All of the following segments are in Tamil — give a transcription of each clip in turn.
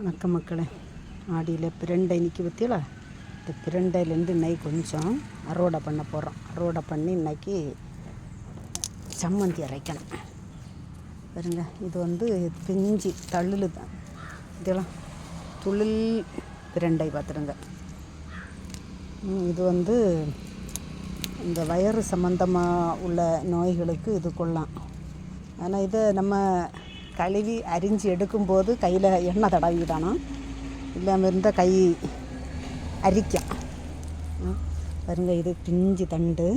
வணக்கம் மக்களே. ஆடியில் பிரண்டை நிற்கி பற்றியல இந்த பிரண்டையிலேருந்து இன்னைக்கு கொஞ்சம் அறுவடை பண்ண போகிறோம் அறுவடை பண்ணி இன்னைக்கு சம்மந்தி அரைக்கணும். பாருங்க இது வந்து பிஞ்சு தள்ளு தான். இதெல்லாம் துளில் பிரண்டை பார்த்துருங்க. இது வந்து இந்த வயறு சம்மந்தமாக உள்ள நோய்களுக்கு இது கொள்ளலாம். ஆனால் இதை நம்ம கழுவி அரிஞ்சு எடுக்கும்போது கையில் எண்ணெய் தடவிடணும். இல்லாமல் இருந்தால் கை அரிக்கும். ம், பாருங்க இது பிஞ்சு தண்டு.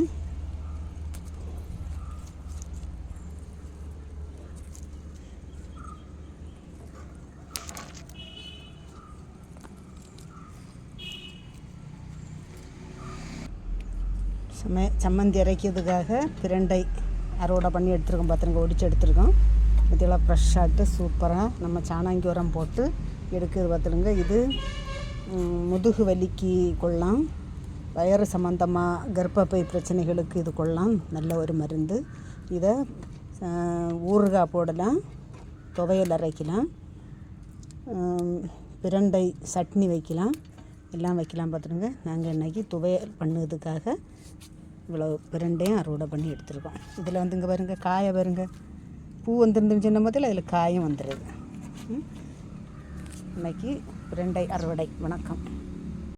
சம சம்மந்தி அரைக்கிறதுக்காக பிரண்டை அறுவடை பண்ணி எடுத்துருக்கோம். பார்த்துருங்க ஒடிச்சு எடுத்துருக்கோம். இதெல்லாம் ஃப்ரெஷ்ஷாகிட்டு சூப்பராக நம்ம சாணாங்கி உரம் போட்டு எடுக்கிறது பார்த்துருங்க இது முதுகு வலிக்கு கொள்ளலாம். வயறு சம்மந்தமாக கர்ப்பப்பை பிரச்சனைகளுக்கு இது கொள்ளலாம். நல்ல ஒரு மருந்து. இதை ஊறுகாய் போடலாம். துவையல் அரைக்கலாம். பிரண்டை சட்னி வைக்கலாம். எல்லாம் வைக்கலாம் பார்த்துருங்க நாங்கள் இன்றைக்கி துவையல் பண்ணதுக்காக இவ்வளோ பிரண்டையும் அறுவடை பண்ணி எடுத்துருக்கோம். இதில் வந்துங்க பாருங்கள் பாருங்க காயை பாருங்கள் பூ வந்துருந்து சின்ன போதில் அதில் காயும் வந்துடுது ம். இன்னைக்கு பிரண்டை அறுவடை. வணக்கம்.